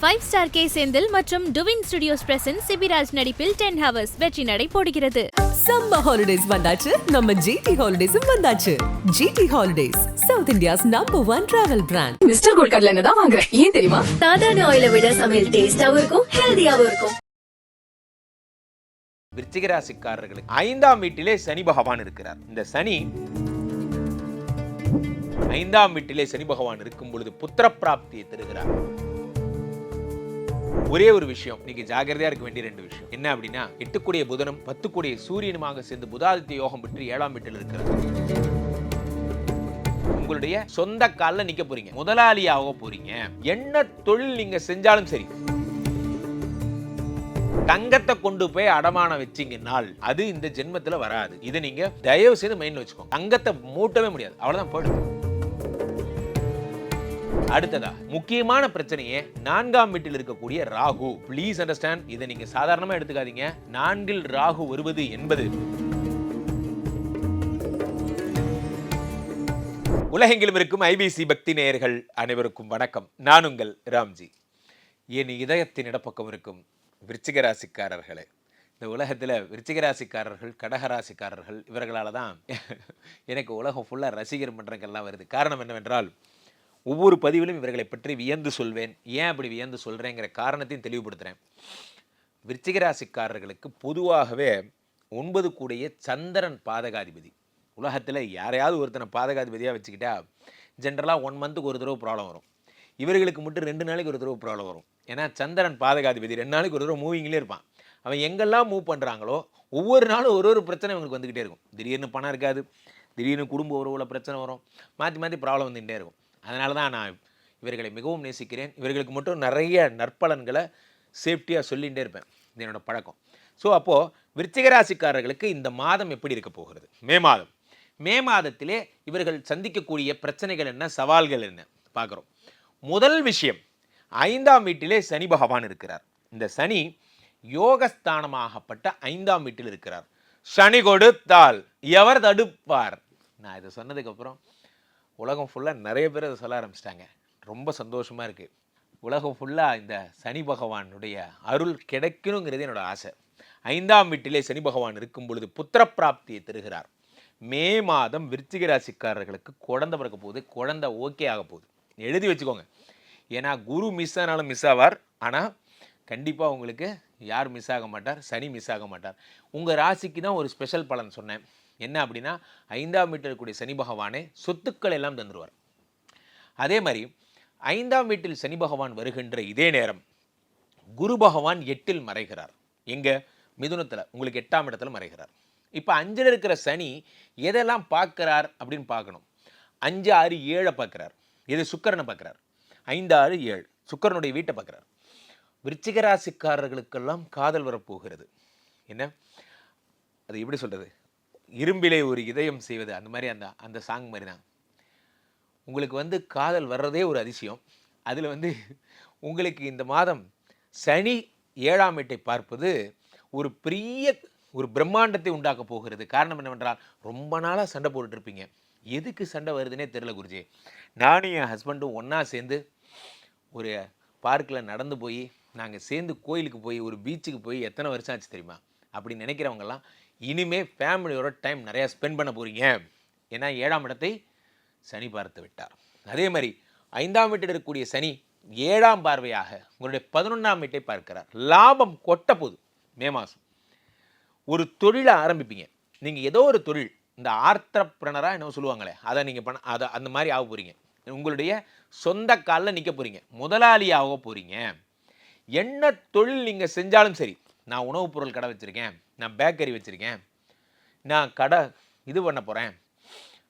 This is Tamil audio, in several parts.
ஃபைவ் ஸ்டார் கே செந்தில் மற்றும் டுவின் ஸ்டுடியோஸ் பிரசன்ட் சிபிராஜ் நடிப்பில் டென் ஹவர்ஸ் வெற்றி நடை போடுகிறது. சம்மர் ஹாலிடேஸ் வந்தாச்சு. நம்ம ஜிடி ஹாலிடேஸும் வந்தாச்சு. GT holidays south India's number one travel brand mister gold கடலை தான் வாங்குறேன் ஏன் தெரியுமா? சாதாரண ஆயிலை விட சமையல் டேஸ்டாவும் இருக்கும் ஹெல்தியாவும் இருக்கும். விருச்சிக ராசிக்காரர்களுக்கு ஐந்தாம் வீட்டிலே சனி பகவான் இருக்கிறார். இந்த சனி ஐந்தாம் வீட்டிலே சனி பகவான் இருக்கும் பொழுது புத்திர பிராப்தியை தருகிறார். ஒரே ஒரு விஷயம். நீங்க ஜாகிரதையா இருக்க வேண்டிய ரெண்டு விஷயம். என்ன அப்படின்னா எட்டுக்குடைய புதனும் பத்துக்குடைய சூரியனுமாக சேர்ந்து புதாதித்ய யோகம் பற்றி ஏழாம் வீட்டில் இருக்கிறது உங்களுடைய சொந்த கால்ல நிக்க போறீங்க. முதலாளியாக போறீங்க. என்ன தொழில் நீங்க செஞ்சாலும் சரி. தங்கத்தை கொண்டு போய் அடமானம் வச்சீங்கன்னால் அது இந்த ஜென்மத்துல வராது. இதை நீங்க தயவு செய்து மைண்டில் வச்சுக்கோங்க. தங்கத்தை மூட்டவே முடியாது. அவ்வளவுதான் போயிடும். அடுத்ததா முக்கியமான பிரச்சனையே நான்காம் வீட்டில் இருக்கக்கூடிய ராகு. ப்ளீஸ் அண்டர்ஸ்டாண்ட் இதை நீங்க சாதாரணமா எடுத்துக்காதீங்க. நான்கில் ராகு வருவது என்பது. உலகெங்கிலும் இருக்கும் ஐபிசி பக்தி நேயர்கள் அனைவருக்கும் வணக்கம். நான் உங்கள் ராம்ஜி. என் இதயத்தின் இடப்பக்கம் இருக்கும் விருச்சிக ராசிக்காரர்களே இந்த உலகத்தில் விருச்சிகராசிக்காரர்கள் ராசிக்காரர்கள் கடக ராசிக்காரர்கள் இவர்களால் தான் எனக்கு உலகம் ஃபுல்லாக ரசிகர் மன்றங்கள்லாம் வருது. காரணம் என்னவென்றால் ஒவ்வொரு பதிவிலும் இவர்களை பற்றி வியந்து சொல்வேன். ஏன் அப்படி வியந்து சொல்கிறேங்கிற காரணத்தையும் தெளிவுபடுத்துகிறேன் விருச்சிக ராசிக்காரர்களுக்கு பொதுவாகவே ஒன்பது கூடிய சந்திரன் பாதகாதிபதி. உலகத்தில் யாரையாவது ஒருத்தனை பாதகாதிபதியாக வச்சுக்கிட்டா ஜென்ரலாக ஒன் மந்த்துக்கு ஒரு தடவை ப்ராப்ளம் வரும். இவர்களுக்கு மட்டும் ரெண்டு நாளைக்கு ஒரு தடவை ப்ராப்ளம் வரும். ஏன்னா சந்திரன் பாதகாதிபதி ரெண்டு நாளைக்கு ஒரு தடவை மூவிங்லேயே இருப்பான். அவன் எங்கெல்லாம் மூவ் பண்ணுறாங்களோ ஒவ்வொரு நாளும் ஒரு ஒரு பிரச்சனை இவங்களுக்கு வந்துக்கிட்டே இருக்கும். திடீர்னு பணம் இருக்காது. திடீர்னு குடும்ப உறவுல பிரச்சனை வரும். மாற்றி மாற்றி ப்ராப்ளம் வந்துகிட்டே இருக்கும். அதனால தான் நான் இவர்களை மிகவும் நேசிக்கிறேன். இவர்களுக்கு மட்டும் நிறைய நற்பலன்களை சேஃப்டியாக சொல்லிகிட்டே இருப்பேன். இது என்னோட பழக்கம். ஸோ அப்போது விருச்சிகராசிக்காரர்களுக்கு இந்த மாதம் எப்படி இருக்க போகிறது? மே மாதம். மே மாதத்திலே இவர்கள் சந்திக்கக்கூடிய பிரச்சனைகள் என்ன? சவால்கள் என்ன? பார்க்குறோம். முதல் விஷயம் ஐந்தாம் வீட்டிலே சனி பகவான் இருக்கிறார். இந்த சனி யோகஸ்தானமாகப்பட்ட ஐந்தாம் வீட்டில் இருக்கிறார். சனி கொடுத்தால் எவர் தடுப்பார்? நான் இதை சொன்னதுக்கப்புறம் உலகம் ஃபுல்லாக நிறைய பேர் அதை சொல்ல ஆரம்பிச்சிட்டாங்க. ரொம்ப சந்தோஷமாக இருக்குது உலகம் ஃபுல்லாக இந்த சனி பகவானுடைய அருள் கிடைக்கணுங்கிறது என்னோட ஆசை. ஐந்தாம் வீட்டிலே சனி பகவான் இருக்கும் பொழுது புத்திர பிராப்தியை தருகிறார். மே மாதம் விருச்சிக ராசிக்காரர்களுக்கு குழந்தை பிறக்க போகுது. குழந்தை ஓகே ஆக போகுது. எழுதி வச்சுக்கோங்க. ஏன்னா குரு மிஸ் ஆனாலும் மிஸ் ஆவார். ஆனால் கண்டிப்பாக உங்களுக்கு யார் மிஸ் ஆக மாட்டார்? சனி மிஸ் ஆக மாட்டார். உங்கள் ராசிக்கு தான் ஒரு ஸ்பெஷல் பலன் சொன்னேன். என்ன அப்படின்னா ஐந்தாம் வீட்டில் இருக்கக்கூடிய சனி பகவானே சொத்துக்கள் எல்லாம் தந்துடுவார் அதே மாதிரி ஐந்தாம் வீட்டில் சனி பகவான் வருகின்ற இதே நேரம் குரு பகவான் எட்டில் மறைகிறார். எங்க? மிதுனத்தில். உங்களுக்கு எட்டாம் இடத்துல மறைகிறார். இப்போ அஞ்சில் இருக்கிற சனி எதெல்லாம் பார்க்குறார் அப்படின்னு பார்க்கணும். அஞ்சு ஆறு ஏழை பார்க்குறார். எது? சுக்கரனை பார்க்குறார். ஐந்து ஆறு ஏழு. சுக்கரனுடைய வீட்டை பார்க்குறார். விருச்சிக ராசிக்காரர்களுக்கெல்லாம் காதல் வரப்போகிறது. என்ன? அது எப்படி சொல்கிறது இரும்பிலே ஒரு இதயம் செய்வது அந்த மாதிரி அந்த அந்த சாங் மாதிரி தான் உங்களுக்கு வந்து காதல் வர்றதே ஒரு அதிசயம். அதில் வந்து உங்களுக்கு இந்த மாதம் சனி ஏழாம் வீட்டை பார்ப்பது ஒரு பெரிய ஒரு பிரம்மாண்டத்தை உண்டாக்க போகிறது. காரணம் என்னவென்றால் ரொம்ப நாளாக சண்டை போட்டுட்டு இருப்பீங்க. எதுக்கு சண்டை வருதுன்னே தெரில குருஜி. நானும் என் ஹஸ்பண்டும் ஒன்றா சேர்ந்து ஒரு பார்க்கில் நடந்து போய் நாங்கள் சேர்ந்து கோயிலுக்கு போய் ஒரு பீச்சுக்கு போய் எத்தனை வருஷம் ஆச்சு தெரியுமா? அப்படி நினைக்கிறவங்கெல்லாம் இனிமே ஃபேமிலியோட டைம் நிறையா ஸ்பெண்ட் பண்ண போகிறீங்க ஏன்னா ஏழாம் இடத்தை சனி பார்த்து விட்டார். அதே மாதிரி ஐந்தாம் வீட்டில் இருக்கக்கூடிய சனி ஏழாம் பார்வையாக உங்களுடைய பதினொன்றாம் வீட்டை பார்க்கிறார். லாபம் கொட்ட போது மே மாதம் ஒரு தொழிலை ஆரம்பிப்பீங்க. நீங்கள் ஏதோ ஒரு தொழில் இந்த ஆர்த்தப்ரனராக என்ன சொல்லுவாங்களே அதை நீங்கள் பண்ண அதை அந்த மாதிரி ஆக போகிறீங்க உங்களுடைய சொந்த காலில் நிற்க போகிறீங்க முதலாளியாக போகிறீங்க என்ன தொழில் நீங்கள் செஞ்சாலும் சரி நான் உணவுப் பொருள் கடை வச்சுருக்கேன் நான் பேக்கரி வச்சுருக்கேன் நான் கடை இது பண்ண போகிறேன்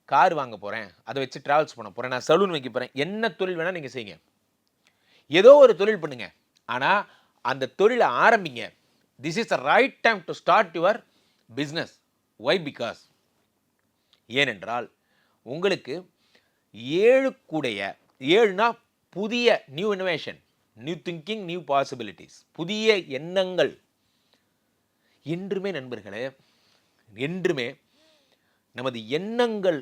கார் வாங்க போகிறேன் அதை வச்சு ட்ராவல்ஸ் பண்ண போகிறேன் நான் சலூன் வைக்க போகிறேன் என்ன தொழில் வேணால் நீங்கள் செய்யுங்க. ஏதோ ஒரு தொழில் பண்ணுங்க. ஆனால் அந்த தொழிலை ஆரம்பிங்க. This is the right time to start your business why because ஏனென்றால் உங்களுக்கு ஏழு கூடைய ஏழுனா புதிய new innovation new thinking new possibilities புதிய எண்ணங்கள் என்றுமே நண்பர்களே என்றுமே நமது எண்ணங்கள்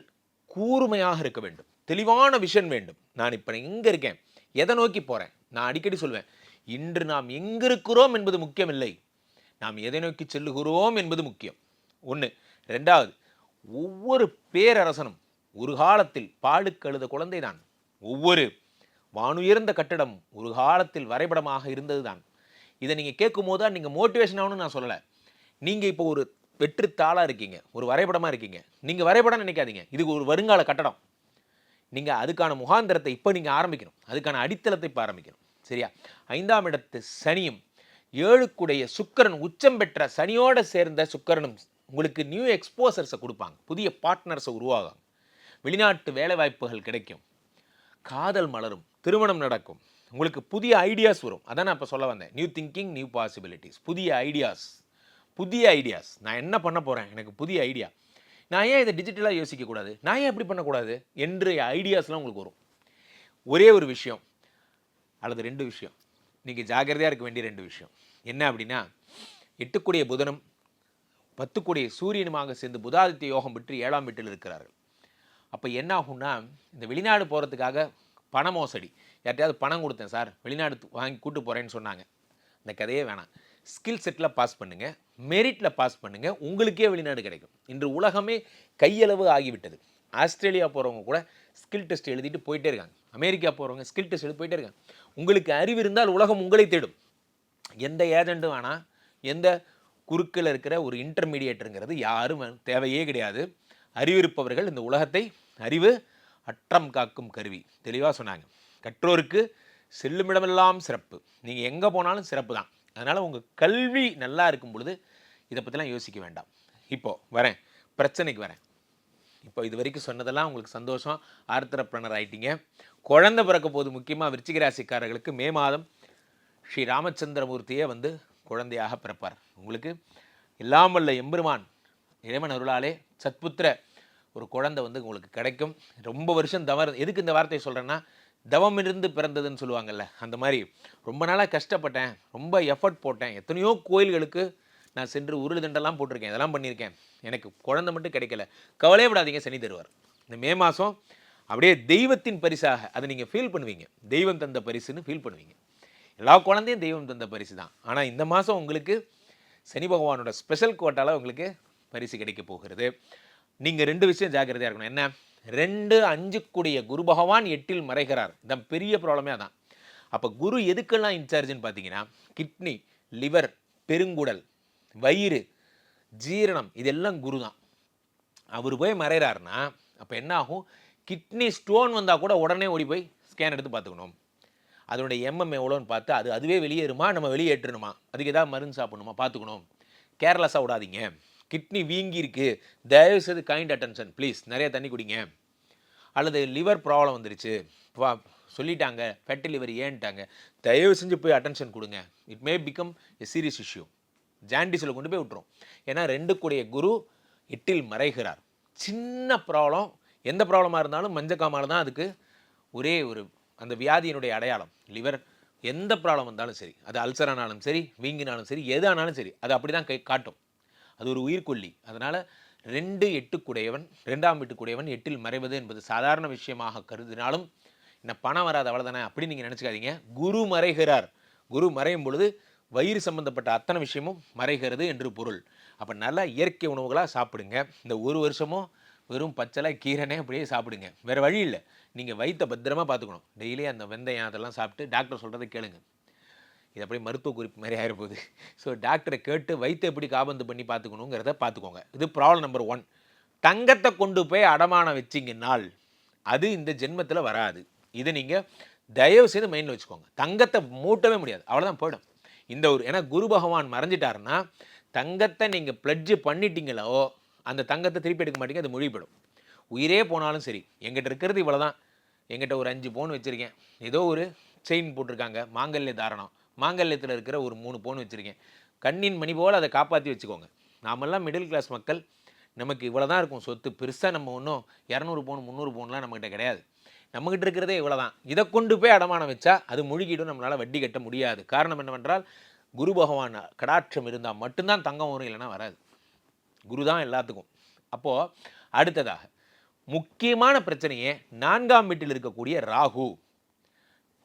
கூர்மையாக இருக்க வேண்டும். தெளிவான விஷன் வேண்டும். நான் இப்போ எங்கே இருக்கேன். எதை நோக்கி போகிறேன் நான் அடிக்கடி சொல்வேன் இன்று நாம் எங்கிருக்கிறோம் என்பது முக்கியமில்லை. நாம் எதை நோக்கி செல்லுகிறோம் என்பது முக்கியம். ஒன்று ரெண்டாவது ஒவ்வொரு பேரரசனும் ஒரு காலத்தில் பாடுக்கழுத குழந்தைதான். ஒவ்வொரு வானுயர்ந்த கட்டடம் ஒரு காலத்தில் வரைபடமாக இருந்ததுதான். இதை நீங்கள் கேட்கும் போது தான் நீங்கள் மோட்டிவேஷன் ஆகணும்னு நான் சொல்லலை. நீங்கள் இப்போ ஒரு வெற்றுத்தாளாக இருக்கீங்க ஒரு வரைபடமாக இருக்கீங்க. நீங்கள் வரைபடம் நினைக்காதீங்க. இதுக்கு ஒரு வருங்கால கட்டடம். நீங்கள் அதுக்கான முகாந்திரத்தை இப்போ நீங்கள் ஆரம்பிக்கணும். அதுக்கான அடித்தளத்தை இப்போ ஆரம்பிக்கணும். சரியா? ஐந்தாம் இடத்து சனியும் ஏழுக்குடைய சுக்கிரன் உச்சம் பெற்ற சனியோடு சேர்ந்த சுக்கரனும் உங்களுக்கு நியூ எக்ஸ்போசர்ஸை கொடுப்பாங்க. புதிய பார்ட்னர்ஸை உருவாகும். வெளிநாட்டு வேலைவாய்ப்புகள் கிடைக்கும். காதல் மலரும். திருமணம் நடக்கும். உங்களுக்கு புதிய ஐடியாஸ் வரும். அதான் நான் இப்போ சொல்ல வந்தேன். நியூ திங்கிங் நியூ பாசிபிலிட்டிஸ் புதிய ஐடியாஸ் புதிய ஐடியாஸ் நான் என்ன பண்ண போகிறேன் எனக்கு புதிய ஐடியா நான் ஏன் இதை டிஜிட்டலாக யோசிக்கக்கூடாது நான் ஏன் எப்படி பண்ணக்கூடாது? என்று ஐடியாஸ்லாம் உங்களுக்கு வரும். ஒரே ஒரு விஷயம் அல்லது ரெண்டு விஷயம். நீங்கள் ஜாக்கிரதையாக இருக்க வேண்டிய ரெண்டு விஷயம். என்ன அப்படின்னா எட்டுக்குடைய புதனும் பத்துக்குடைய சூரியனுமாக சேர்ந்து புதாதித்ய யோகம் பெற்று ஏழாம் வீட்டில் இருக்கிறார்கள். அப்போ என்ன ஆகும்னா இந்த வெளிநாடு போகிறதுக்காக பண மோசடி. யார்ட்டையாவது பணம் கொடுத்தேன் சார். வெளிநாடு வாங்கி கூட்டு போகிறேன்னு சொன்னாங்க. இந்த கதையே வேணாம். ஸ்கில் செட்டில் பாஸ் பண்ணுங்கள் மெரிட்டில் பாஸ் பண்ணுங்கள் உங்களுக்கே வெளிநாடு கிடைக்கும். இன்று உலகமே கையளவு ஆகிவிட்டது. ஆஸ்திரேலியா போகிறவங்க கூட ஸ்கில் டெஸ்ட் எழுதிட்டு போயிட்டே இருக்காங்க. அமெரிக்கா போகிறவங்க ஸ்கில் டெஸ்ட் எழுதி போயிட்டே இருக்காங்க. உங்களுக்கு அறிவு இருந்தால் உலகம் உங்களை தேடும். எந்த ஏஜெண்ட்டும் வேணாம் எந்த குறுக்கில் இருக்கிற ஒரு இன்டர்மீடியேட்டுங்கிறது யாரும் தேவையே கிடையாது. அறிவிருப்பவர்கள் இந்த உலகத்தை அறிவு அற்றம் காக்கும் கருவி. தெளிவாக சொன்னாங்க. கற்றோருக்கு செல்லுமிடமெல்லாம் சிறப்பு. நீங்கள் எங்கே போனாலும் சிறப்பு தான் அதனால் உங்கள் கல்வி நல்லா இருக்கும் பொழுது இதை பற்றிலாம் யோசிக்க வேண்டாம். இப்போது வரேன். பிரச்சனைக்கு வரேன். இப்போ இது வரைக்கும் சொன்னதெல்லாம் உங்களுக்கு சந்தோஷம். ஆர்த்தரப்பிரணர் ஆயிட்டீங்க. குழந்த பிறக்க போது முக்கியமாக விருச்சிக ராசிக்காரர்களுக்கு மே மாதம் ஸ்ரீ ராமச்சந்திரமூர்த்தியே வந்து குழந்தையாக பிறப்பார். உங்களுக்கு எல்லாம் வல்ல எம்பெருமான் இறைவன் அருளாலே சத்புத்திர ஒரு குழந்தை வந்து உங்களுக்கு கிடைக்கும். ரொம்ப வருஷம் தவறு எதுக்கு இந்த வார்த்தையை சொல்கிறேன்னா தவம் இருந்து பிறந்ததுன்னு சொல்லுவாங்கல்ல அந்த மாதிரி. ரொம்ப நாளாக கஷ்டப்பட்டேன் ரொம்ப எஃபர்ட் போட்டேன். எத்தனையோ கோயில்களுக்கு நான் சென்று உருள் தண்டெல்லாம் போட்டிருக்கேன் இதெல்லாம் பண்ணியிருக்கேன். எனக்கு குழந்தை மட்டும் கிடைக்கல. கவலையே விடாதீங்க சனி தருவார். இந்த மே மாதம் அப்படியே தெய்வத்தின் பரிசாக அதை நீங்கள் ஃபீல் பண்ணுவீங்க. தெய்வம் தந்த பரிசுன்னு ஃபீல் பண்ணுவீங்க. எல்லா குழந்தையும் தெய்வம் தந்த பரிசு தான். ஆனால் இந்த மாதம் உங்களுக்கு சனி பகவானோட ஸ்பெஷல் கோட்டால் உங்களுக்கு பரிசு கிடைக்க போகிறது. நீங்கள் ரெண்டு விஷயம் ஜாக்கிரதையாக இருக்கணும். என்ன? ரெண்டு அஞ்சுக்குடைய குரு பகவான் எட்டில் மறைகிறார். இந்த பெரிய ப்ராப்ளமே அதான். அப்போ குரு எதுக்கெல்லாம் இன்சார்ஜ்னு பார்த்தீங்கன்னா கிட்னி லிவர் பெருங்குடல் வயிறு ஜீரணம் இதெல்லாம் குரு தான். அவர் போய் மறைகிறாருன்னா அப்போ என்ன ஆகும் கிட்னி ஸ்டோன் வந்தால் கூட உடனே ஓடி போய் ஸ்கேன் எடுத்து பார்த்துக்கணும் அதனுடைய எம்எம் எவ்வளோன்னு பார்த்து அது அதுவே வெளியேறுமா? நம்ம வெளியேற்றணுமா? அதுக்கு ஏதாவது மருந்து சாப்பிடணுமா? பார்த்துக்கணும் கேர்லெஸ்ஸாக விடாதீங்க. கிட்னி வீங்கியிருக்கு. தயவு செய்து கைண்ட் அட்டென்ஷன் ப்ளீஸ் நிறைய தண்ணி குடிங்க. அல்லது லிவர் ப்ராப்ளம் வந்துருச்சு. வா சொல்லிட்டாங்க. ஃபேட்டி லிவர் ஏன்ட்டாங்க. தயவு செஞ்சு போய் அட்டென்ஷன் கொடுங்க. It may become a serious issue ஜாண்டிஸில் கொண்டு போய் விட்டுரும். ஏன்னா ரெண்டு கூடிய குரு எட்டில் மறைகிறார். சின்ன ப்ராப்ளம் எந்த ப்ராப்ளமாக இருந்தாலும் மஞ்சக்காமால் தான் அதுக்கு ஒரே ஒரு அந்த வியாதியினுடைய அடையாளம். லிவர் எந்த ப்ராப்ளம் வந்தாலும் சரி. அது அல்சரானாலும் சரி வீங்கினாலும் சரி எது ஆனாலும் சரி அது அப்படி தான் கை காட்டும். அது ஒரு உயிர்கொல்லி. அதனால் ரெண்டு எட்டுக்குடையவன் ரெண்டாம் வீட்டுக்குடையவன் எட்டில் மறைவது என்பது சாதாரண விஷயமாக கருதினாலும் என்ன பணம் வராது அவ்வளோதானே அப்படின்னு நீங்கள் நினச்சிக்காதீங்க. குரு மறைகிறார். குரு மறையும் பொழுது வயிறு சம்பந்தப்பட்ட அத்தனை விஷயமும் மறைகிறது என்று பொருள். அப்போ நல்லா இயற்கை உணவுகளாக சாப்பிடுங்க. இந்த ஒரு வருஷமும் வெறும் பச்சலை கீரனே அப்படியே சாப்பிடுங்க. வேறு வழி இல்லை. நீங்கள் வயிற்ற பத்திரமா பார்த்துக்கணும். டெய்லி அந்த வெந்தயம் அதெல்லாம் சாப்பிட்டு டாக்டர் சொல்கிறத கேளுங்க. இது அப்படியே மருத்துவ குறிப்பு மாதிரி ஆகிருப்போகுது ஸோ டாக்டரை கேட்டு வயிற்றை எப்படி காபந்து பண்ணி பார்த்துக்கணுங்கிறத பார்த்துக்கோங்க. இது ப்ராப்ளம் நம்பர் ஒன் தங்கத்தை கொண்டு போய் அடமானம் வச்சிங்கனால் அது இந்த ஜென்மத்தில் வராது. இதை நீங்கள் தயவு செய்து மைண்டில் வச்சுக்கோங்க. தங்கத்தை மூட்டவே முடியாது. அவ்வளோதான் போயிடும். இந்த ஒரு ஏன்னா குரு பகவான் மறைஞ்சிட்டாருன்னா தங்கத்தை நீங்கள் பிளட்ஜு பண்ணிட்டீங்களோ அந்த தங்கத்தை திருப்பி எடுக்க மாட்டீங்க அது மொழிபடும் உயிரே போனாலும் சரி எங்கிட்ட இருக்கிறது இவ்வளோ தான் எங்கிட்ட ஒரு அஞ்சு பவுன் வச்சுருக்கேன். ஏதோ ஒரு செயின் போட்டிருக்காங்க மாங்கல்ய தாரணம். மாங்கல்யத்தில் இருக்கிற ஒரு மூணு பவுன் வச்சுருக்கேன். கண்ணின் மணி போல் அதை காப்பாற்றி வச்சுக்கோங்க. நாமெல்லாம் மிடில் கிளாஸ் மக்கள் நமக்கு இவ்வளோ தான் இருக்கும் சொத்து. பெருசாக நம்ம ஒன்றும் இரநூறு பவுன் முந்நூறு பவுன்லாம் நம்மக்கிட்ட கிடையாது. நம்மக்கிட்ட இருக்கிறதே இவ்வளோ தான் இதை கொண்டு போய் அடமானம் வச்சா அது முழுகிடும் நம்மளால் வட்டி கட்ட முடியாது. காரணம் என்னவென்றால் குரு பகவான் கடாட்சம் இருந்தால் மட்டும்தான் தங்கம் வரும் இல்லைன்னா வராது. குரு தான் எல்லாத்துக்கும். அப்போது அடுத்ததாக முக்கியமான பிரச்சனையே நான்காம் வீட்டில் இருக்கக்கூடிய ராகு.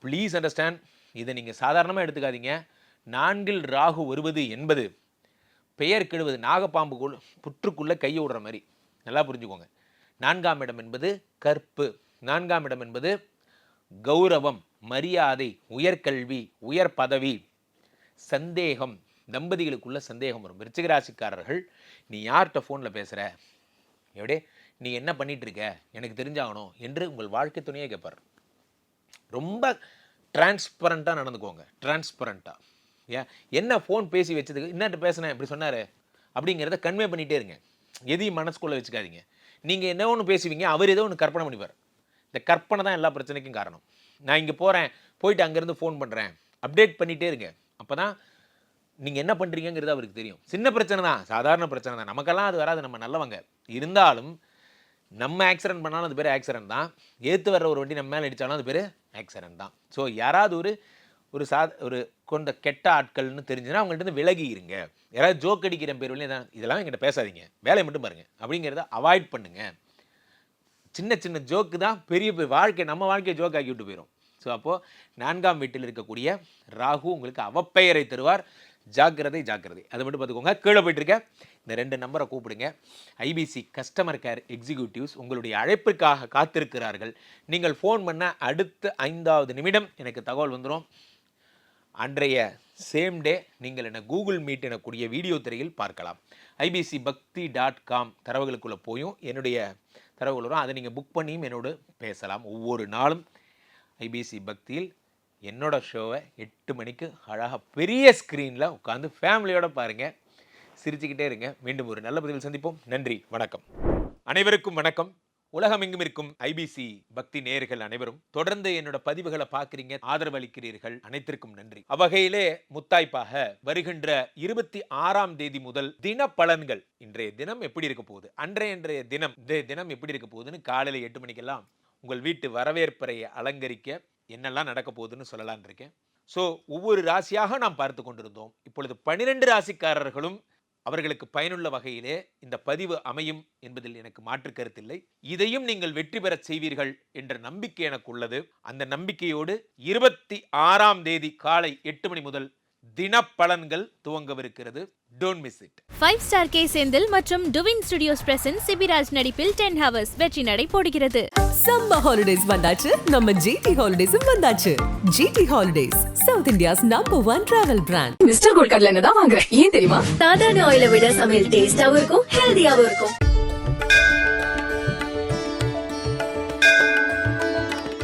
ப்ளீஸ் அண்டர்ஸ்டாண்ட் இதை நீங்கள் சாதாரணமாக எடுத்துக்காதீங்க. நான்கில் ராகு வருவது என்பது பெயர் கெடுவது நாகப்பாம்புக்குள் புற்றுக்குள்ளே கையை விடுற மாதிரி. நல்லா புரிஞ்சுக்கோங்க. நான்காம் இடம் என்பது கற்பு. நான்காம் இடம் என்பது கௌரவம் மரியாதை உயர்கல்வி உயர் பதவி சந்தேகம். தம்பதிகளுக்குள்ள சந்தேகம் வரும். விருச்சிகராசிக்காரர்கள் நீ யார்கிட்ட ஃபோனில் பேசுகிற எப்படி நீ என்ன பண்ணிகிட்ருக்க இருக்க? எனக்கு தெரிஞ்சாகணும் என்று உங்கள் வாழ்க்கை துணையை கேட்பார் ரொம்ப டிரான்ஸ்பரண்ட்டாக நடந்துக்கோங்க. டிரான்ஸ்பரண்ட்டாக ஏன்? என்ன ஃபோன் பேசி வச்சதுக்கு என்னட்டு பேசினேன் இப்படி சொன்னார். அப்படிங்கிறத கன்வே பண்ணிகிட்டே இருங்க. எதையும் மனசுக்குள்ளே வச்சுக்காதீங்க. நீங்கள் என்ன ஒன்று பேசுவீங்க அவர் ஏதோ ஒன்று கற்பனை பண்ணிப்பார். இந்த கற்பனை தான் எல்லா பிரச்சனைக்கும் காரணம். நான் இங்கே போகிறேன் போயிட்டு அங்கேருந்து ஃபோன் பண்ணுறேன் அப்டேட் பண்ணிகிட்டே இருங்க. அப்போ தான் நீங்கள் என்ன பண்ணுறீங்கிறது அவருக்கு தெரியும். சின்ன பிரச்சனை தான் சாதாரண பிரச்சனை தான். நமக்கெல்லாம் அது வராது நம்ம நல்லவங்க. இருந்தாலும் நம்ம ஆக்சிடென்ட் பண்ணாலும் அது பேர் ஆக்சிடென்ட் தான். ஏற்று வர்ற ஒரு வண்டி நம்ம மேலே அடித்தாலும் அது பேர் ஆக்சிடென்ட் தான். ஸோ யாராவது ஒரு ஒரு சா ஒரு கொண்ட கெட்ட ஆட்கள்னு தெரிஞ்சுன்னா அவங்கள்ட்ட இருந்து விலகி இருங்க யாராவது ஜோக் அடிக்கிற பேர் இதெல்லாம் என்கிட்ட பேசாதீங்க. வேலையை மட்டும் பாருங்கள் அப்படிங்கிறத அவாய்ட் பண்ணுங்கள் சின்ன சின்ன ஜோக்கு தான் பெரிய பெரிய வாழ்க்கை நம்ம வாழ்க்கையை ஜோக் ஆக்கி விட்டு போயிடும் ஸோ அப்போது நான்காம் வீட்டில் இருக்கக்கூடிய ராகு உங்களுக்கு அவப்பெயரை தருவார். ஜாக்கிரதை ஜாக்கிரதை. அதை மட்டும் பார்த்துக்கோங்க. கீழே போயிட்டுருக்கேன் இந்த ரெண்டு நம்பரை கூப்பிடுங்க. ஐபிசி கஸ்டமர் கேர் எக்ஸிக்யூட்டிவ்ஸ் உங்களுடைய அழைப்பிற்காக காத்திருக்கிறார்கள். நீங்கள் ஃபோன் பண்ண அடுத்த ஐந்தாவது நிமிடம் எனக்கு தகவல் வந்துடும் அன்றைய சேம் டே நீங்கள் என கூகுள் மீட் எனக்கூடிய வீடியோ திரையில் பார்க்கலாம். ஐபிசி பக்தி டாட் காம் தரவுகளுக்குள்ளே போயும். என்னுடைய தரவுகள் வரும். அதை நீங்கள் புக் பண்ணியும் என்னோடு பேசலாம். ஒவ்வொரு நாளும் ஐபிசி பக்தியில் என்னோட ஷோவை எட்டு மணிக்கு அழகாக பெரிய ஸ்க்ரீனில் உட்காந்து ஃபேமிலியோடு பாருங்கள் சிரிச்சுக்கிட்டே இருங்க. மீண்டும் ஒரு நல்ல பதிவில் சந்திப்போம். நன்றி. வணக்கம். அனைவருக்கும் வணக்கம். உலகமெங்கும் இருக்கும் ஐபிசி பக்தி நேயர்கள் அனைவரும் தொடர்ந்து என்னோட பதிவுகளை பார்க்குறீங்க. ஆதரவு அளிக்கிறீர்கள். அனைத்திற்கும் நன்றி. அவ்வகையிலே முத்தாய்ப்பாக வருகின்ற இருபத்தி ஆறாம் தேதி முதல் தின பலன்கள் இன்றைய தினம் எப்படி இருக்க போகுது? அன்றைய இன்றைய தினம் இந்த தினம் எப்படி இருக்க போகுதுன்னு காலையில் எட்டு மணிக்கெல்லாம் உங்கள் வீட்டு வரவேற்பறையை அலங்கரிக்க என்னெல்லாம் நடக்க போகுதுன்னு சொல்லலான் இருக்கேன். ஸோ ஒவ்வொரு ராசியாக நாம் பார்த்து கொண்டிருந்தோம். இப்பொழுது பனிரெண்டு ராசிக்காரர்களும் அவர்களுக்கு பயனுள்ள வகையிலே இந்த பதிவு அமையும் என்பதில் எனக்கு மாற்று கருத்தில்லை இதையும் நீங்கள் வெற்றி பெறச் செய்வீர்கள் என்ற நம்பிக்கை எனக்கு உள்ளது. அந்த நம்பிக்கையோடு இருபத்தி ஆறாம் தேதி காலை எட்டு மணி முதல் தினப்பலன்கள் துவங்கவிருக்கிறது. Don't miss it five star K Senthil மற்றும் டுவின் ஸ்டுடியோஸ் பிரசன்ஸ் சிபிராஜ் நடிப்பில் டென் ஹவர்ஸ் வெற்றி நடை போடுகிறது. சம்மர் ஹாலிடேஸ் வந்தாச்சு. நம்ம ஜிடி ஹாலிடேஸும் வந்தாச்சு. GT holidays south India's number one travel brand mister gold கடலை தான் வாங்குறேன் ஏன் தெரியுமா? சாதாரண ஆயில விட சமையல் டேஸ்டாவும் இருக்கும் ஹெல்தியாவும் இருக்கும்.